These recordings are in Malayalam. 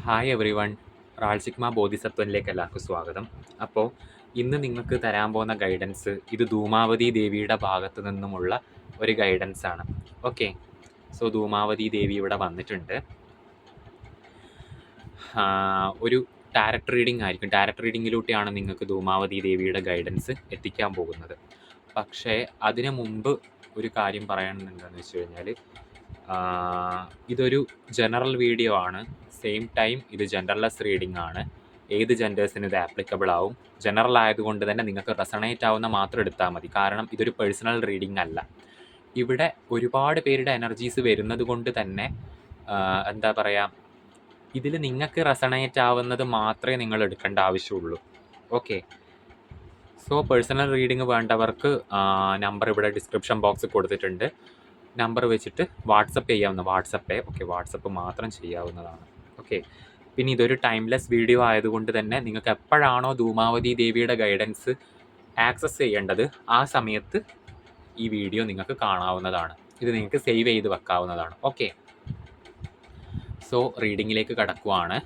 ഹായ് എവറി വൺ റാൾസിക്മ ബോധിസത്വനിലേക്ക് എല്ലാവർക്കും സ്വാഗതം. അപ്പോൾ ഇന്ന് നിങ്ങൾക്ക് തരാൻ പോകുന്ന ഗൈഡൻസ് ഇത് ധൂമാവതി ദേവിയുടെ ഭാഗത്തു നിന്നുമുള്ള ഒരു ഗൈഡൻസ് ആണ്. ഓക്കെ സോ ധൂമാവതി ദേവി ഇവിടെ വന്നിട്ടുണ്ട്. ഒരു ടാരറ്റ് റീഡിംഗ് ആയിരിക്കും. ടാരറ്റ് റീഡിങ്ങിലൂടെയാണ് നിങ്ങൾക്ക് ധൂമാവതി ദേവിയുടെ ഗൈഡൻസ് എത്തിക്കാൻ പോകുന്നത്. പക്ഷേ അതിനു മുമ്പ് ഒരു കാര്യം പറയാനുണ്ടെന്ന് വെച്ച് കഴിഞ്ഞാൽ ഇതൊരു ജനറൽ വീഡിയോ ആണ്. സെയിം ടൈം ഇത് ജെൻഡർലെസ് റീഡിംഗ് ആണ്. ഏത് ജെൻഡേഴ്സിന് ഇത് ആപ്ലിക്കബിൾ ആവും. ജനറൽ ആയതുകൊണ്ട് തന്നെ നിങ്ങൾക്ക് റെസണേറ്റ് ആവുന്ന മാത്രം എടുത്താൽ മതി. കാരണം ഇതൊരു പേഴ്സണൽ റീഡിംഗ് അല്ല. ഇവിടെ ഒരുപാട് പേരുടെ എനർജീസ് വരുന്നത് കൊണ്ട് തന്നെ എന്താ പറയുക ഇതിൽ നിങ്ങൾക്ക് റെസണേറ്റ് ആവുന്നത് മാത്രമേ നിങ്ങൾ എടുക്കേണ്ട ആവശ്യമുള്ളൂ. ഓക്കെ സോ പേഴ്സണൽ റീഡിംഗ് വേണ്ടവർക്ക് നമ്പർ ഇവിടെ ഡിസ്ക്രിപ്ഷൻ ബോക്സ് കൊടുത്തിട്ടുണ്ട്. നമ്പർ വെച്ചിട്ട് വാട്സപ്പ് ചെയ്യാവുന്ന വാട്സപ്പേ ഓക്കെ വാട്സപ്പ് മാത്രം ചെയ്യാവുന്നതാണ്. ഓക്കെ പിന്നെ ഇതൊരു ടൈംലെസ് വീഡിയോ ആയതുകൊണ്ട് തന്നെ നിങ്ങൾക്ക് എപ്പോഴാണോ ധൂമാവതി ദേവിയുടെ ഗൈഡൻസ് ആക്സസ് ചെയ്യേണ്ടത് ആ സമയത്ത് ഈ വീഡിയോ നിങ്ങൾക്ക് കാണാവുന്നതാണ്. ഇത് നിങ്ങൾക്ക് സേവ് ചെയ്ത് വെക്കാവുന്നതാണ്. ഓക്കെ സോ റീഡിങ്ങിലേക്ക് കടക്കുവാണ്.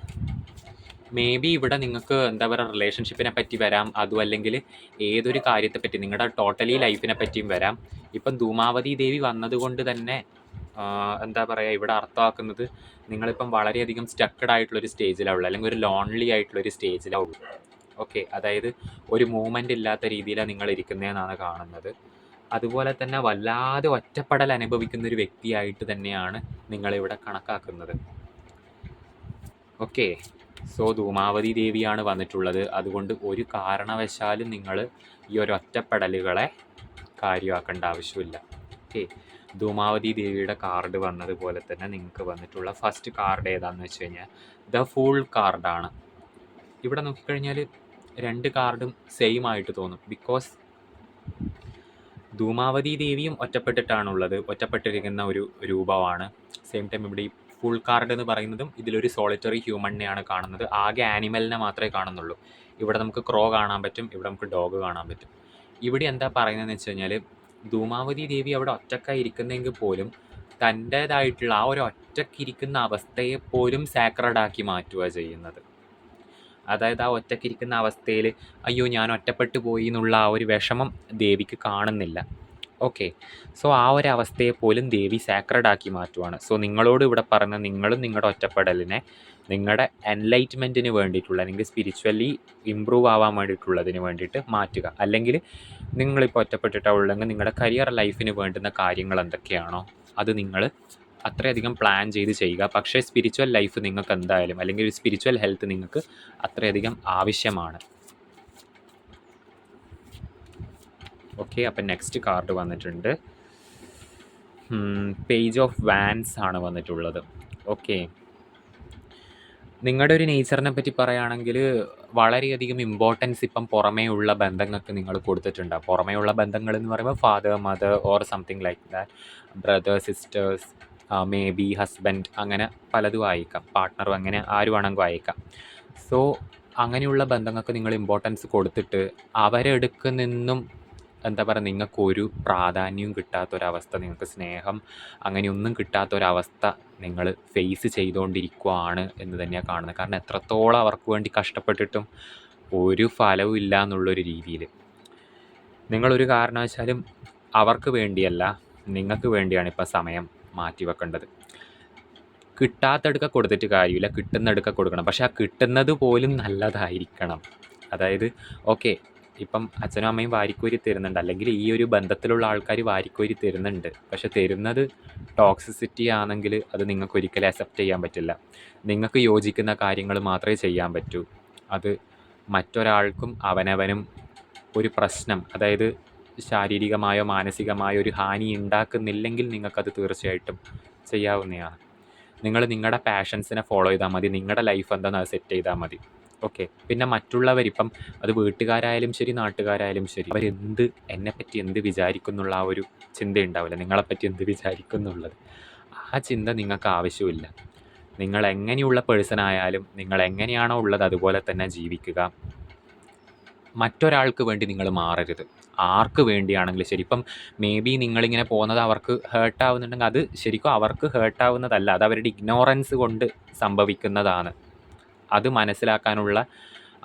മേ ബി ഇവിടെ നിങ്ങൾക്ക് എന്താ പറയുക റിലേഷൻഷിപ്പിനെ പറ്റി വരാം. അതും അല്ലെങ്കിൽ ഏതൊരു കാര്യത്തെപ്പറ്റി നിങ്ങളുടെ ടോട്ടലി ലൈഫിനെ പറ്റിയും വരാം. ഇപ്പം ധൂമാവതി ദേവി വന്നതുകൊണ്ട് തന്നെ എന്താ പറയുക ഇവിടെ അർത്ഥമാക്കുന്നത് നിങ്ങളിപ്പം വളരെയധികം സ്റ്റക്കഡ് ആയിട്ടുള്ളൊരു സ്റ്റേജിലാവുള്ളൂ അല്ലെങ്കിൽ ഒരു ലോൺലി ആയിട്ടുള്ളൊരു സ്റ്റേജിലാവുള്ളൂ ഓക്കെ അതായത് ഒരു മൂവ്മെന്റ് ഇല്ലാത്ത രീതിയിലാണ് നിങ്ങൾ ഇരിക്കുന്നതെന്നാണ് കാണുന്നത്. അതുപോലെ തന്നെ വല്ലാതെ ഒറ്റപ്പെടൽ അനുഭവിക്കുന്ന ഒരു വ്യക്തിയായിട്ട് തന്നെയാണ് നിങ്ങളിവിടെ കണക്കാക്കുന്നത്. ഓക്കെ സോ ധൂമാവതി ദേവിയാണ് വന്നിട്ടുള്ളത്. അതുകൊണ്ട് ഒരു കാരണവശാലും നിങ്ങൾ ഈ ഒരു ഒറ്റപ്പെടലുകളെ കാര്യമാക്കേണ്ട ആവശ്യമില്ല. ഓക്കെ ധൂമാവതി ദേവിയുടെ കാർഡ് വന്നതുപോലെ തന്നെ നിങ്ങൾക്ക് വന്നിട്ടുള്ള ഫസ്റ്റ് കാർഡ് ഏതാണെന്ന് വെച്ച് കഴിഞ്ഞാൽ ദ ഫുൾ കാർഡാണ് ഇവിടെ നോക്കിക്കഴിഞ്ഞാൽ രണ്ട് കാർഡും സെയിം ആയിട്ട് തോന്നും. ബിക്കോസ് ധൂമാവതി ദേവിയും ഒറ്റപ്പെട്ടിട്ടാണുള്ളത്. ഒറ്റപ്പെട്ടിരിക്കുന്ന ഒരു രൂപമാണ്. സെയിം ടൈം ഇവിടെ ഈ ഫുൾ കാർഡ് എന്ന് പറയുന്നതും ഇതിലൊരു സോളിറ്ററി ഹ്യൂമണിനെയാണ് കാണുന്നത്. ആകെ ആനിമലിനെ മാത്രമേ കാണുന്നുള്ളൂ. ഇവിടെ നമുക്ക് ക്രോ കാണാൻ പറ്റും. ഇവിടെ നമുക്ക് ഡോഗ് കാണാൻ പറ്റും. ഇവിടെ എന്താ പറയുന്നതെന്ന് വെച്ച് കഴിഞ്ഞാൽ ധൂമാവതി ദേവി അവിടെ ഒറ്റക്കായി ഇരിക്കുന്നെങ്കിൽ പോലും തന്റേതായിട്ടുള്ള ആ ഒരു ഒറ്റക്കിരിക്കുന്ന അവസ്ഥയെ പോലും സാക്രഡാക്കി മാറ്റുക ചെയ്യുന്നത്. അതായത് ആ ഒറ്റക്കിരിക്കുന്ന അവസ്ഥയിൽ അയ്യോ ഞാൻ ഒറ്റപ്പെട്ടു പോയി എന്നുള്ള ആ ഒരു വിഷമം ദേവിക്ക് കാണുന്നില്ല. ഓക്കെ സോ ആ ഒരു അവസ്ഥയെ പോലും ദേവി സാക്രഡാക്കി മാറ്റുവാണ്. സോ നിങ്ങളോട് ഇവിടെ പറഞ്ഞ നിങ്ങളും നിങ്ങളുടെ ഒറ്റപ്പെടലിനെ നിങ്ങളുടെ എൻലൈറ്റ്മെന്റിന് വേണ്ടിയിട്ടുള്ള അല്ലെങ്കിൽ സ്പിരിച്വലി ഇമ്പ്രൂവ് ആവാൻ വേണ്ടിയിട്ടുള്ളതിന് വേണ്ടിയിട്ട് മാറ്റുക. അല്ലെങ്കിൽ നിങ്ങളിപ്പോൾ ഒറ്റപ്പെട്ടിട്ടുള്ളെങ്കിൽ നിങ്ങളുടെ കരിയർ ലൈഫിന് വേണ്ടുന്ന കാര്യങ്ങൾ എന്തൊക്കെയാണോ അത് നിങ്ങൾ അത്രയധികം പ്ലാൻ ചെയ്ത് ചെയ്യുക. പക്ഷേ സ്പിരിച്വൽ ലൈഫ് നിങ്ങൾക്ക് എന്തായാലും അല്ലെങ്കിൽ ഒരു സ്പിരിച്വൽ ഹെൽത്ത് നിങ്ങൾക്ക് അത്രയധികം ആവശ്യമാണ്. ഓക്കെ അപ്പം നെക്സ്റ്റ് കാർഡ് വന്നിട്ടുണ്ട്. പേജ് ഓഫ് വാൻസ് ആണ് വന്നിട്ടുള്ളത്. ഓക്കെ നിങ്ങളുടെ ഒരു നേച്ചറിനെ പറ്റി പറയുകയാണെങ്കിൽ വളരെയധികം ഇമ്പോർട്ടൻസ് ഇപ്പം പുറമേ ഉള്ള ബന്ധങ്ങൾക്ക് നിങ്ങൾ കൊടുത്തിട്ടുണ്ട് പുറമേ ഉള്ള ബന്ധങ്ങൾ എന്ന് പറയുമ്പോൾ father mother or something like that brother sisters maybe husband അങ്ങനെ പലതും ആയേക്കാം. പാർട്ട്ണറും അങ്ങനെ ആര് ആണെങ്കിലും ആയേക്കാം. സോ അങ്ങനെയുള്ള ബന്ധങ്ങൾക്ക് നിങ്ങൾ ഇമ്പോർട്ടൻസ് കൊടുത്തിട്ട് അവരെടുക്ക് നിന്നും എന്താ പറയുക നിങ്ങൾക്ക് ഒരു പ്രാധാന്യവും കിട്ടാത്തൊരവസ്ഥ നിങ്ങൾക്ക് സ്നേഹം അങ്ങനെയൊന്നും കിട്ടാത്തൊരവസ്ഥ നിങ്ങൾ ഫേസ് ചെയ്തുകൊണ്ടിരിക്കുകയാണ് എന്ന് തന്നെയാണ് കാണുന്നത്. കാരണം എത്രത്തോളം അവർക്ക് വേണ്ടി കഷ്ടപ്പെട്ടിട്ടും ഒരു ഫലവും ഇല്ല എന്നുള്ളൊരു രീതിയിൽ. നിങ്ങളൊരു കാരണവശാലും അവർക്ക് വേണ്ടിയല്ല നിങ്ങൾക്ക് വേണ്ടിയാണ് ഇപ്പോൾ സമയം മാറ്റിവെക്കേണ്ടത്. കിട്ടാത്തടുക്ക കൊടുത്തിട്ട് കാര്യമില്ല കിട്ടുന്നെടുക്ക കൊടുക്കണം. പക്ഷെ ആ കിട്ടുന്നത് പോലും നല്ലതായിരിക്കണം. അതായത് ഓക്കെ ഇപ്പം അച്ഛനും അമ്മയും വാരിക്കോരി തരുന്നുണ്ട്. അല്ലെങ്കിൽ ഈ ഒരു ബന്ധത്തിലുള്ള ആൾക്കാർ വാരിക്കോരി തരുന്നുണ്ട്. പക്ഷെ തരുന്നത് ടോക്സിസിറ്റി ആണെങ്കിൽ അത് നിങ്ങൾക്ക് ഒരിക്കലും അക്സെപ്റ്റ് ചെയ്യാൻ പറ്റില്ല. നിങ്ങൾക്ക് യോജിക്കുന്ന കാര്യങ്ങൾ മാത്രമേ ചെയ്യാൻ പറ്റൂ. അത് മറ്റൊരാൾക്കും അവനവനും ഒരു പ്രശ്നം അതായത് ശാരീരികമായോ മാനസികമായോ ഒരു ഹാനി ഉണ്ടാക്കുന്നില്ലെങ്കിൽ നിങ്ങൾക്കത് തീർച്ചയായിട്ടും ചെയ്യാവുന്നതാണ്. നിങ്ങൾ നിങ്ങളുടെ പാഷൻസിനെ ഫോളോ ചെയ്താൽ മതി. നിങ്ങളുടെ ലൈഫ് എന്താണെന്ന് അത് സെറ്റ് ചെയ്താൽ മതി. ഓക്കെ. പിന്നെ മറ്റുള്ളവർ ഇപ്പം അത് വീട്ടുകാരായാലും ശരി നാട്ടുകാരായാലും ശരി അവരെന്ത് എന്നെപ്പറ്റി എന്ത് വിചാരിക്കുന്നുള്ള ആ ഒരു ചിന്ത ഉണ്ടാവില്ല നിങ്ങളെപ്പറ്റി എന്ത് വിചാരിക്കുന്നുള്ളത്? ആ ചിന്ത നിങ്ങൾക്ക് ആവശ്യമില്ല. നിങ്ങൾ എങ്ങനെയുള്ള പേഴ്സൺ ആയാലും നിങ്ങൾ എങ്ങനെയാണോ ഉള്ളത് അതുപോലെ തന്നെ ജീവിക്കുക. മറ്റൊരാൾക്ക് വേണ്ടി നിങ്ങൾ മാറരുത്. ആർക്ക് വേണ്ടിയാണെങ്കിലും ശരി. ഇപ്പം മേ ബി നിങ്ങളിങ്ങനെ പോകുന്നത് അവർക്ക് ഹേർട്ടാവുന്നുണ്ടെങ്കിൽ അത് ശരിക്കും അവർക്ക് ഹേർട്ടാവുന്നതല്ല അത് അവരുടെ ഇഗ്നോറൻസ് കൊണ്ട് സംഭവിക്കുന്നതാണ്. അത് മനസ്സിലാക്കാനുള്ള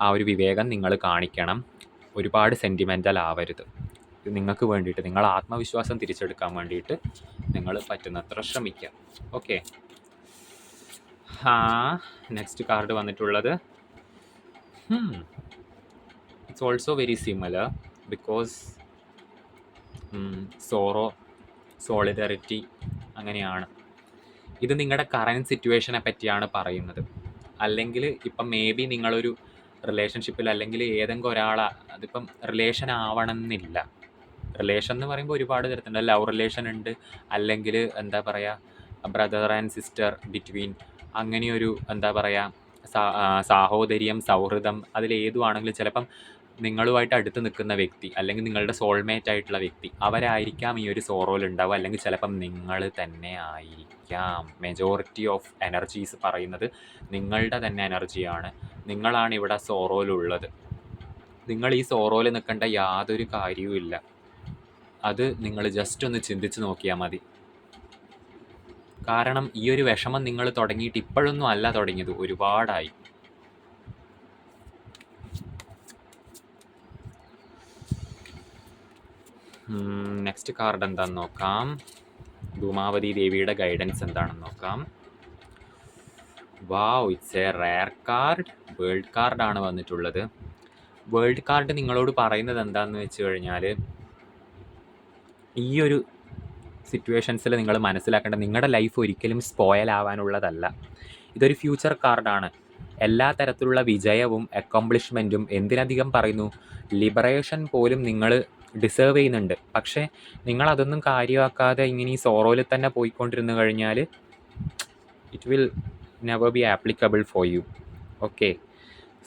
ആ ഒരു വിവേകം നിങ്ങൾ കാണിക്കണം. ഒരുപാട് സെന്റിമെന്റൽ ആവരുത്. നിങ്ങൾക്ക് വേണ്ടിയിട്ട് നിങ്ങൾ ആത്മവിശ്വാസം തിരിച്ചെടുക്കാൻ വേണ്ടിയിട്ട് നിങ്ങൾ പറ്റുന്നത്ര ശ്രമിക്കുക. ഓക്കെ ആ നെക്സ്റ്റ് കാർഡ് വന്നിട്ടുള്ളത്. It's also very similar because sorrow solidarity അങ്ങനെയാണ്. ഇത് നിങ്ങളുടെ കറന്റ് സിറ്റുവേഷനെ പറ്റിയാണ് പറയുന്നത്. അല്ലെങ്കിൽ ഇപ്പം മേ ബി നിങ്ങളൊരു റിലേഷൻഷിപ്പിൽ അല്ലെങ്കിൽ ഏതെങ്കിലും ഒരാളെ അതിപ്പം റിലേഷൻ ആവണമെന്നില്ല. റിലേഷൻ എന്ന് പറയുമ്പോൾ ഒരുപാട് തരത്തിലുണ്ട്. ലവ് റിലേഷൻ ഉണ്ട്. അല്ലെങ്കിൽ എന്താ പറയുക ബ്രദർ ആൻഡ് സിസ്റ്റർ ബിറ്റ്വീൻ അങ്ങനെയൊരു എന്താ പറയുക സാഹോദര്യം സൗഹൃദം അതിലേതുവാണെങ്കിലും ചിലപ്പം നിങ്ങളുമായിട്ട് അടുത്ത് നിൽക്കുന്ന വ്യക്തി അല്ലെങ്കിൽ നിങ്ങളുടെ സോൾമേറ്റ് ആയിട്ടുള്ള വ്യക്തി അവരായിരിക്കാം ഈ ഒരു സോറോയിൽ ഉണ്ടാവുക. അല്ലെങ്കിൽ ചിലപ്പം നിങ്ങൾ തന്നെ ആയിരിക്കാം. മെജോറിറ്റി ഓഫ് എനർജീസ് പറയുന്നത് നിങ്ങളുടെ തന്നെ എനർജിയാണ് നിങ്ങളാണ് ഇവിടെ സോറോയിലുള്ളത് നിങ്ങൾ ഈ സോറോയിൽ നിൽക്കേണ്ട യാതൊരു കാര്യവുമില്ല അത് നിങ്ങൾ ജസ്റ്റ് ഒന്ന് ചിന്തിച്ച് നോക്കിയാൽ മതി. കാരണം ഈ ഒരു വിഷമം നിങ്ങൾ തുടങ്ങിയിട്ട് ഇപ്പോഴൊന്നും അല്ല തുടങ്ങിയത്. ഒരുപാടായി. നെക്സ്റ്റ് കാർഡ് എന്താണെന്ന് നോക്കാം. ധൂമാവതി ദേവിയുടെ ഗൈഡൻസ് എന്താണെന്ന് നോക്കാം. Wow it's a rare card world കാർഡാണ് വന്നിട്ടുള്ളത്. വേൾഡ് കാർഡ് നിങ്ങളോട് പറയുന്നത് എന്താണെന്ന് വെച്ച് കഴിഞ്ഞാൽ ഈ ഒരു സിറ്റുവേഷൻസിൽ നിങ്ങൾ മനസ്സിലാക്കേണ്ട നിങ്ങളുടെ ലൈഫ് ഒരിക്കലും സ്പോയൽ ആവാനുള്ളതല്ല. ഇതൊരു ഫ്യൂച്ചർ കാർഡാണ് എല്ലാ തരത്തിലുള്ള വിജയവും അക്കോംപ്ലിഷ്മെന്റും എന്തിനധികം പറയുന്നു? ലിബറേഷൻ പോലും നിങ്ങൾ ഡിസേർവ് ചെയ്യുന്നുണ്ട്. പക്ഷേ നിങ്ങൾ അതൊന്നും കാര്യമാക്കാതെ ഇങ്ങനെ ഈ സോറോയിൽ തന്നെ പോയിക്കൊണ്ടിരുന്നു കഴിഞ്ഞാൽ it will never be applicable for you okay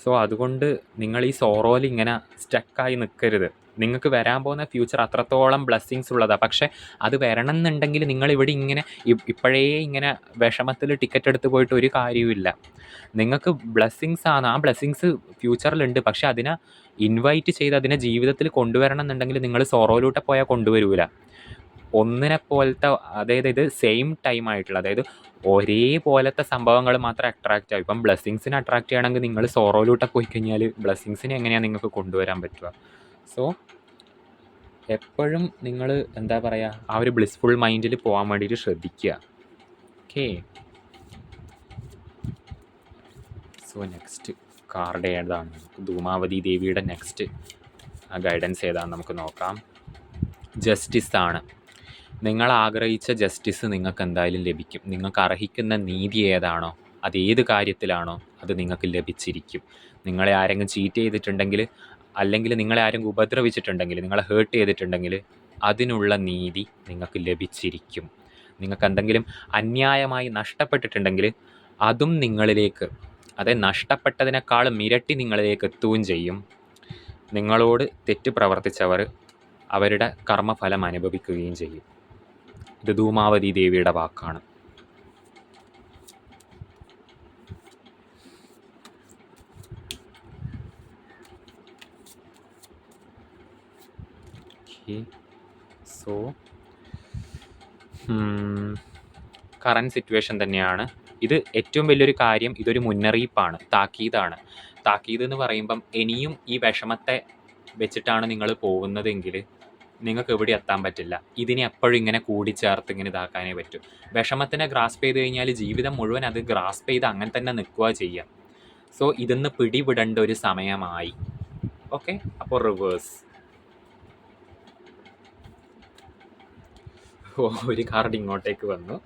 so അതുകൊണ്ട് നിങ്ങൾ ഈ സോറോയിൽ ഇങ്ങനെ സ്റ്റക്കായി നിൽക്കരുത് നിങ്ങൾക്ക് വരാൻ പോകുന്ന ഫ്യൂച്ചർ അത്രത്തോളം ബ്ലെസ്സിങ്സ് ഉള്ളതാണ് പക്ഷേ അത് വരണം എന്നുണ്ടെങ്കിൽ നിങ്ങൾ ഇവിടെ ഇങ്ങനെ ഇപ്പോഴേ ഇങ്ങനെ വിഷമത്തിൽ ടിക്കറ്റ് എടുത്ത് പോയിട്ട് ഒരു കാര്യവുമില്ല നിങ്ങൾക്ക് ബ്ലെസ്സിങ്സ് ആണ്. ആ ബ്ലെസ്സിങ്സ് ഫ്യൂച്ചറിലുണ്ട് പക്ഷേ അതിനെ ഇൻവൈറ്റ് ചെയ്ത് അതിനെ ജീവിതത്തിൽ കൊണ്ടുവരണം എന്നുണ്ടെങ്കിൽ നിങ്ങൾ സോറോയിലൂടെ പോയാൽ കൊണ്ടുവരൂല. ഒന്നിനെ പോലത്തെ അതായത് ഇത് സെയിം ടൈം ആയിട്ടുള്ള അതായത് ഒരേപോലത്തെ സംഭവങ്ങൾ മാത്രം അട്രാക്റ്റ് ആവും. ഇപ്പം ബ്ലെസ്സിങ്സിനെ അട്രാക്റ്റ് ചെയ്യണമെങ്കിൽ നിങ്ങൾ സോറോയിലൂടെ പോയി കഴിഞ്ഞാൽ ബ്ലെസ്സിങ്സിനെ എങ്ങനെയാണ് നിങ്ങൾക്ക് കൊണ്ടുവരാൻ പറ്റുക? സോ എപ്പോഴും നിങ്ങൾ എന്താ പറയുക ആ ഒരു ബ്ലിസ്ഫുൾ മൈൻഡിൽ പോകാൻ വേണ്ടിയിട്ട് ശ്രദ്ധിക്കുക. ഓക്കേ സോ നെക്സ്റ്റ് കാർഡ് ഏതാണ്? ധൂമാവതി ദേവിയുടെ നെക്സ്റ്റ് ആ ഗൈഡൻസ് ഏതാണ് നമുക്ക് നോക്കാം. ജസ്റ്റിസ് ആണ്. നിങ്ങൾ ആഗ്രഹിച്ച ജസ്റ്റിസ് നിങ്ങൾക്ക് എന്തായാലും ലഭിക്കും. നിങ്ങൾക്ക് അർഹിക്കുന്ന നീതി ഏതാണോ അത് ഏത് കാര്യത്തിലാണോ അത് നിങ്ങൾക്ക് ലഭിച്ചിരിക്കും. നിങ്ങളെ ആരെങ്കിലും ചീറ്റ് ചെയ്തിട്ടുണ്ടെങ്കിൽ അല്ലെങ്കിൽ നിങ്ങളെ ആരും ഉപദ്രവിച്ചിട്ടുണ്ടെങ്കിൽ നിങ്ങളെ ഹേർട്ട് ചെയ്തിട്ടുണ്ടെങ്കിൽ അതിനുള്ള നീതി നിങ്ങൾക്ക് ലഭിച്ചിരിക്കും. നിങ്ങൾക്ക് എന്തെങ്കിലും അന്യായമായി നഷ്ടപ്പെട്ടിട്ടുണ്ടെങ്കിൽ അതും നിങ്ങളിലേക്ക് അതെ നഷ്ടപ്പെട്ടതിനേക്കാളും ഇരട്ടി നിങ്ങളിലേക്ക് എത്തുകയും ചെയ്യും. നിങ്ങളോട് തെറ്റ് പ്രവർത്തിച്ചവർ അവരുടെ കർമ്മഫലം അനുഭവിക്കുകയും ചെയ്യും. ഇത് ധൂമാവതി ദേവിയുടെ വാക്കാണ്. സോ കറന്റ് സിറ്റുവേഷൻ തന്നെയാണ്. ഇത് ഏറ്റവും വലിയൊരു കാര്യം ഇതൊരു മുന്നറിയിപ്പാണ് താക്കീതാണ്. താക്കീത് എന്ന് പറയുമ്പം ഇനിയും ഈ വിഷമത്തെ വെച്ചിട്ടാണ് നിങ്ങൾ പോകുന്നതെങ്കിൽ നിങ്ങൾക്ക് എവിടെ എത്താൻ പറ്റില്ല. ഇതിനെ എപ്പോഴും ഇങ്ങനെ കൂടിച്ചേർത്ത് ഇങ്ങനെ ഇതാക്കാനേ പറ്റൂ. വിഷമത്തിനെ ഗ്രാസ്പ് ചെയ്ത് കഴിഞ്ഞാൽ ജീവിതം മുഴുവൻ അത് ഗ്രാസ്പ് ചെയ്ത് അങ്ങനെ തന്നെ നിൽക്കുക ചെയ്യാം സോ ഇതിന്ന് പിടിവിടേണ്ട ഒരു സമയമായി. ഓക്കെ അപ്പോൾ റിവേഴ്സ് ഒരു കാർഡ് ഇങ്ങോട്ടേക്ക് വന്നു.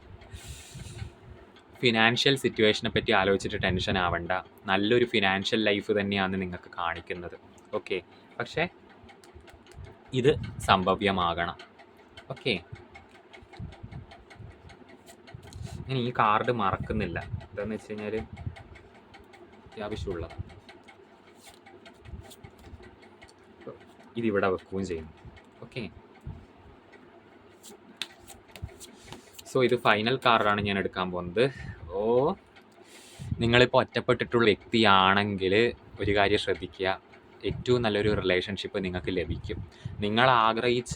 ഫിനാൻഷ്യൽ സിറ്റുവേഷനെ പറ്റി ആലോചിച്ചിട്ട് ടെൻഷൻ ആവണ്ട. നല്ലൊരു ഫിനാൻഷ്യൽ ലൈഫ് തന്നെയാണ് നിങ്ങൾക്ക് കാണിക്കുന്നത്. ഓക്കെ പക്ഷേ ഇത് സംഭവ്യമാകണം. ഓക്കെ ഞാൻ ഈ കാർഡ് മറക്കുന്നില്ല. എന്താണെന്ന് വെച്ച് കഴിഞ്ഞാൽ അത്യാവശ്യമുള്ള ഇതിവിടെ വെക്കുകയും ചെയ്യുന്നു. ഓക്കെ സോ ഇത് ഫൈനൽ കാർഡാണ് ഞാൻ എടുക്കാൻ പോകുന്നത്. ഓ നിങ്ങളിപ്പോൾ ഒറ്റപ്പെട്ടിട്ടുള്ള വ്യക്തിയാണെങ്കിൽ ഒരു കാര്യം ശ്രദ്ധിക്കുക. ഏറ്റവും നല്ലൊരു റിലേഷൻഷിപ്പ് നിങ്ങൾക്ക് ലഭിക്കും. നിങ്ങൾ ആഗ്രഹിച്ച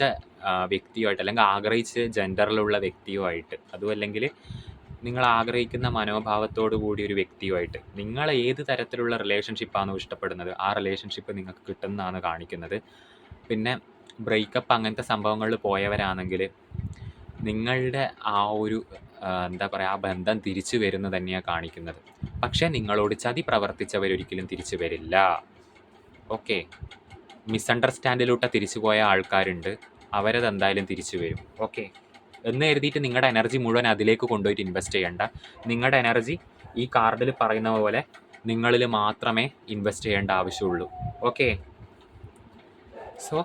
വ്യക്തിയുമായിട്ട് അല്ലെങ്കിൽ ആഗ്രഹിച്ച ജെൻഡറിലുള്ള വ്യക്തിയുമായിട്ട് അതും അല്ലെങ്കിൽ നിങ്ങൾ ആഗ്രഹിക്കുന്ന മനോഭാവത്തോടു കൂടി ഒരു വ്യക്തിയുമായിട്ട് നിങ്ങൾ ഏത് തരത്തിലുള്ള റിലേഷൻഷിപ്പാണോ ഇഷ്ടപ്പെടുന്നത് ആ റിലേഷൻഷിപ്പ് നിങ്ങൾക്ക് കിട്ടുന്നതാണ് കാണിക്കുന്നത്. പിന്നെ ബ്രേക്കപ്പ് അങ്ങനത്തെ സംഭവങ്ങളിൽ പോയവരാണെങ്കിൽ നിങ്ങളുടെ ആ ഒരു എന്താ പറയുക ആ ബന്ധം തിരിച്ചു വരുന്നു തന്നെയാണ് കാണിക്കുന്നത്. പക്ഷേ നിങ്ങളോട് ചതി പ്രവർത്തിച്ചവരൊരിക്കലും തിരിച്ചു വരില്ല. ഓക്കെ. മിസ്അണ്ടർസ്റ്റാൻഡിലൂടെ തിരിച്ചു പോയ ആൾക്കാരുണ്ട്. അവരത് എന്തായാലും തിരിച്ചു വരും. ഓക്കെ. എന്ന് കരുതിയിട്ട് നിങ്ങളുടെ എനർജി മുഴുവൻ അതിലേക്ക് കൊണ്ടുപോയിട്ട് ഇൻവെസ്റ്റ് ചെയ്യേണ്ട. നിങ്ങളുടെ എനർജി ഈ കാർഡിൽ പറയുന്ന പോലെ നിങ്ങളിൽ മാത്രമേ ഇൻവെസ്റ്റ് ചെയ്യേണ്ട ആവശ്യമുള്ളൂ. ഓക്കെ. സോ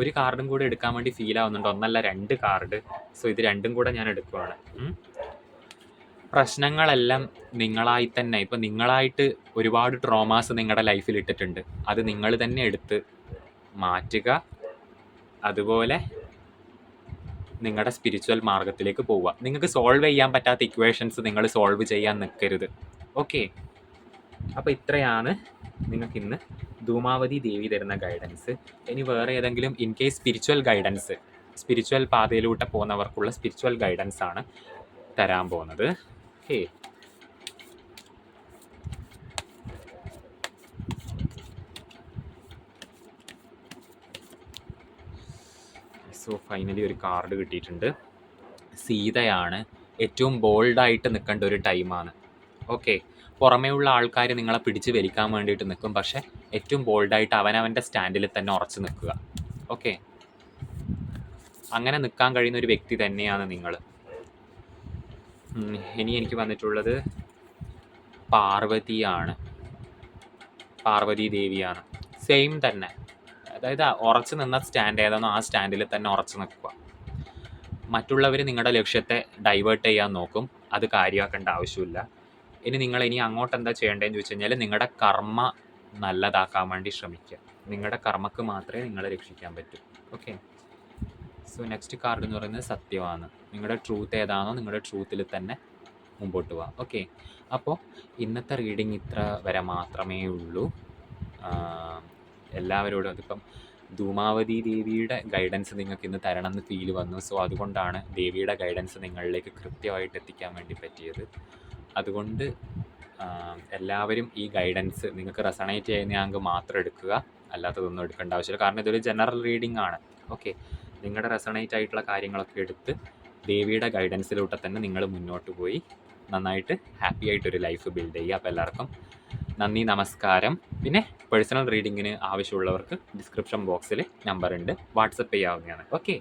ഒരു കാർഡും കൂടെ എടുക്കാൻ വേണ്ടി ഫീൽ ആവുന്നുണ്ട്. ഒന്നല്ല രണ്ട് കാർഡ് സോ ഇത് രണ്ടും കൂടെ ഞാൻ എടുക്കുവാണ്. പ്രശ്നങ്ങളെല്ലാം നിങ്ങളായി തന്നെ. ഇപ്പം നിങ്ങളായിട്ട് ഒരുപാട് ട്രോമാസ് നിങ്ങളുടെ ലൈഫിൽ ഇട്ടിട്ടുണ്ട്. അത് നിങ്ങൾ തന്നെ എടുത്ത് മാറ്റുക. അതുപോലെ നിങ്ങളുടെ സ്പിരിച്വൽ മാർഗത്തിലേക്ക് പോവുക. നിങ്ങൾക്ക് സോൾവ് ചെയ്യാൻ പറ്റാത്ത ഇക്വേഷൻസ് നിങ്ങൾ സോൾവ് ചെയ്യാൻ നിൽക്കരുത് ഓക്കെ അപ്പോൾ ഇത്രയാണ് നിങ്ങൾക്ക് ഇന്ന് ധൂമാവതി ദേവി തരുന്ന ഗൈഡൻസ് ഇനി വേറെ ഏതെങ്കിലും in case spiritual guidance spiritual പാതയിലൂടെ പോകുന്നവർക്കുള്ള സ്പിരിച്വൽ ഗൈഡൻസ് ആണ് തരാൻ പോകുന്നത്. ഓക്കെ സോ ഫൈനലി ഒരു കാർഡ് കിട്ടിയിട്ടുണ്ട്. സീതയാണ് ഏറ്റവും ബോൾഡായിട്ട് നിൽക്കേണ്ട ഒരു ടൈമാണ് ഓക്കെ പുറമേയുള്ള ആൾക്കാർ നിങ്ങളെ പിടിച്ച് വലിക്കാൻ വേണ്ടിയിട്ട് നിൽക്കും. പക്ഷെ ഏറ്റവും ബോൾഡായിട്ട് അവനവന്റെ സ്റ്റാൻഡിൽ തന്നെ ഉറച്ചു നിൽക്കുക. ഓക്കെ അങ്ങനെ നിൽക്കാൻ കഴിയുന്ന ഒരു വ്യക്തി തന്നെയാണ് നിങ്ങൾ. ഇനി എനിക്ക് വന്നിട്ടുള്ളത് പാർവതിയാണ്. പാർവതി ദേവിയാണ് സെയിം തന്നെ. അതായത് ഉറച്ചു നിന്ന സ്റ്റാൻഡ് ഏതാണോ ആ സ്റ്റാൻഡിൽ തന്നെ ഉറച്ചു നിൽക്കുക. മറ്റുള്ളവർ നിങ്ങളുടെ ലക്ഷ്യത്തെ ഡൈവേർട്ട് ചെയ്യാൻ നോക്കും. അത് കാര്യമാക്കേണ്ട ആവശ്യമില്ല. ഇനി നിങ്ങൾ ഇനി അങ്ങോട്ട് എന്താ ചെയ്യേണ്ടതെന്ന് ചോദിച്ചു കഴിഞ്ഞാൽ നിങ്ങളുടെ കർമ്മ നല്ലതാക്കാൻ വേണ്ടി ശ്രമിക്കുക. നിങ്ങളുടെ കർമ്മക്ക് മാത്രമേ നിങ്ങളെ രക്ഷിക്കാൻ പറ്റൂ. ഓക്കെ സോ നെക്സ്റ്റ് കാർഡ് എന്ന് പറയുന്നത് സത്യമാണ്. നിങ്ങളുടെ ട്രൂത്ത് ഏതാണോ നിങ്ങളുടെ ട്രൂത്തിൽ തന്നെ മുമ്പോട്ട് പോവാം. ഓക്കെ അപ്പോൾ ഇന്നത്തെ റീഡിങ് ഇത്ര വരെ മാത്രമേ ഉള്ളൂ. എല്ലാവരോടും അതിപ്പം ധൂമാവതി ദേവിയുടെ ഗൈഡൻസ് നിങ്ങൾക്ക് ഇന്ന് തരണം എന്ന് ഫീൽ വന്നു. സോ അതുകൊണ്ടാണ് ദേവിയുടെ ഗൈഡൻസ് നിങ്ങളിലേക്ക് കൃത്യമായിട്ട് എത്തിക്കാൻ വേണ്ടി പറ്റിയത്. അതുകൊണ്ട് എല്ലാവരും ഈ ഗൈഡൻസ് നിങ്ങൾക്ക് റെസണേറ്റ് ചെയ്യുന്ന ചെയ്യുന്നയാൾക്ക് മാത്രം എടുക്കുക. അല്ലാത്തതൊന്നും എടുക്കേണ്ട ആവശ്യമില്ല. കാരണം ഇതൊരു ജനറൽ റീഡിംഗ് ആണ്. ഓക്കെ നിങ്ങളുടെ റെസണേറ്റ് ആയിട്ടുള്ള കാര്യങ്ങളൊക്കെ എടുത്ത് ദേവിയുടെ ഗൈഡൻസിലൂടെ തന്നെ നിങ്ങൾ മുന്നോട്ട് പോയി നന്നായിട്ട് ഹാപ്പി ആയിട്ടൊരു ലൈഫ് ബിൽഡ് ചെയ്യുക. അപ്പോൾ എല്ലാവർക്കും നന്ദി നമസ്കാരം. പിന്നെ പേഴ്സണൽ റീഡിങ്ങിന് ആവശ്യമുള്ളവർക്ക് ഡിസ്ക്രിപ്ഷൻ ബോക്സിൽ നമ്പർ ഉണ്ട്. വാട്സപ്പ് ചെയ്യാവുന്നതാണ്. ഓക്കെ